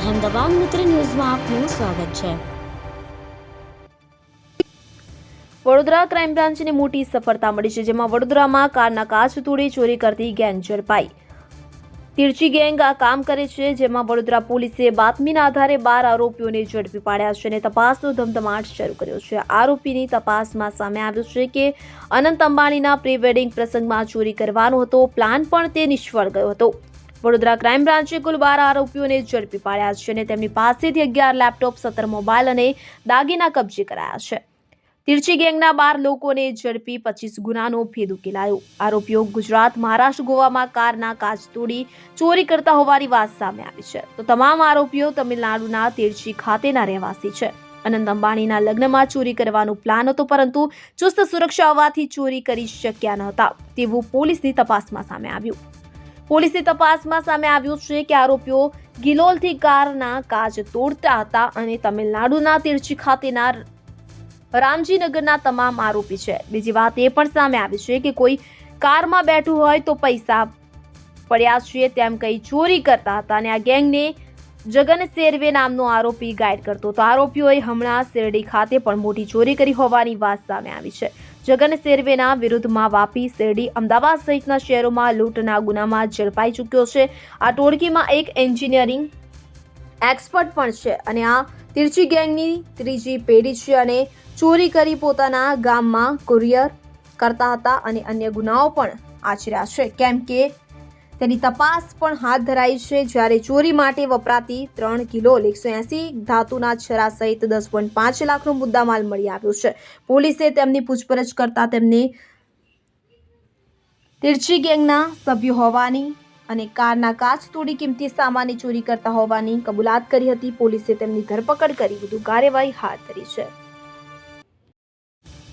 અહેમદાબાદ મિત્ર ન્યૂઝમાં આપનું સ્વાગત છે. વડોદરા ક્રાઇમ બ્રાન્ચને મોટી સફળતા મળી છે, જેમાં વડોદરામાં કારના કાચ તોડી ચોરી કરતી ગેંગ ઝડપાઈ. તિરચી ગેંગ આ કામ કરે છે, જેમાં વડોદરા પોલીસે બાતમીના આધારે બાર આરોપીઓને ઝડપી પાડ્યા છે અને તપાસનો ધમધમાટ શરૂ કર્યો છે. આરોપીની તપાસમાં સામે આવ્યું છે કે અનંત અંબાણીના પ્રી વેડિંગ પ્રસંગમાં ચોરી કરવાનો હતો, પ્લાન પણ તે નિષ્ફળ ગયો હતો. વડોદરા ક્રાઇમ બ્રાન્ચે કુલ બાર આરોપીઓને ઝડપી પાડ્યા છે અને તેમની પાસેથી અગિયાર લેપટોપ, સત્તર મોબાઈલ અને દાગીના કબજે કરાયા છે. તિરચી ગેંગના બાર લોકોને ઝડપી પચીસ ગુનાનો ભેદ ઉકેલાયો. આરોપીઓ ગુજરાત, મહારાષ્ટ્ર, ગોવામાં કારના કાચ તોડી ચોરી કરતા હોવાની વાત સામે આવી છે. તો તમામ આરોપીઓ તમિલનાડુના તિરચી ખાતેના રહેવાસી છે. અનંત અંબાણીના લગ્નમાં ચોરી કરવાનો પ્લાન હતો, પરંતુ ચુસ્ત સુરક્ષા હોવાથી ચોરી કરી શક્યા ન હતા. તેવું પોલીસની તપાસમાં સામે આવ્યું. પોલીસની તપાસમાં સામે આવ્યું છે કે આરોપીઓ ગિલોલથી કારના કાચ તોડતા હતા અને તમિલનાડુના તિરચી ખાતેના રામજીનગરના તમામ આરોપી છે. બીજી વાત એ પણ સામે આવી છે કે કોઈ કારમાં બેઠું હોય તો પૈસા પડ્યા છે તેમ કંઈ ચોરી કરતા હતા અને આ ગેંગને જગન સેરવે નામનો આરોપી ગાઈડ કરતો તો આરોપીઓએ હમણાં શેરડી ખાતે પણ મોટી ચોરી કરી હોવાની વાત સામે આવી છે. જગન સેરવેના વિરુદ્ધમાં વાપી, શેરડી, અમદાવાદ સહિતના શહેરોમાં લૂંટના ગુનામાં ઝડપાઈ ચૂક્યો છે. આ ટોળકીમાં એક એન્જિનિયરિંગ એક્સપર્ટ પણ છે અને આ તિરચી ગેંગની ત્રીજી પેઢી છે અને ચોરી કરી પોતાના ગામમાં કુરિયર કરતા હતા અને અન્ય ગુનાઓ પણ આચર્યા છે. કેમ કે તેની તપાસ પણ હાથ ધરાઈ છે. જ્યારે ચોરી માટે વપરાતી ત્રણ કિલો એકસો એસી ધાતુના છરા સહિત દસ પોઈન્ટ પાંચ લાખનો મુદ્દામાલ મળી આવ્યો છે. પોલીસે તેમની પૂછપરછ કરતા તેમને તિરછી ગેંગના સભ્યો હોવાની અને કારના કાચ તોડી કિંમતી સામાનની ચોરી કરતા હોવાની કબૂલાત કરી હતી. પોલીસે તેમની ધરપકડ કરી. વધુ કાર્યવાહી હાથ ધરી છે.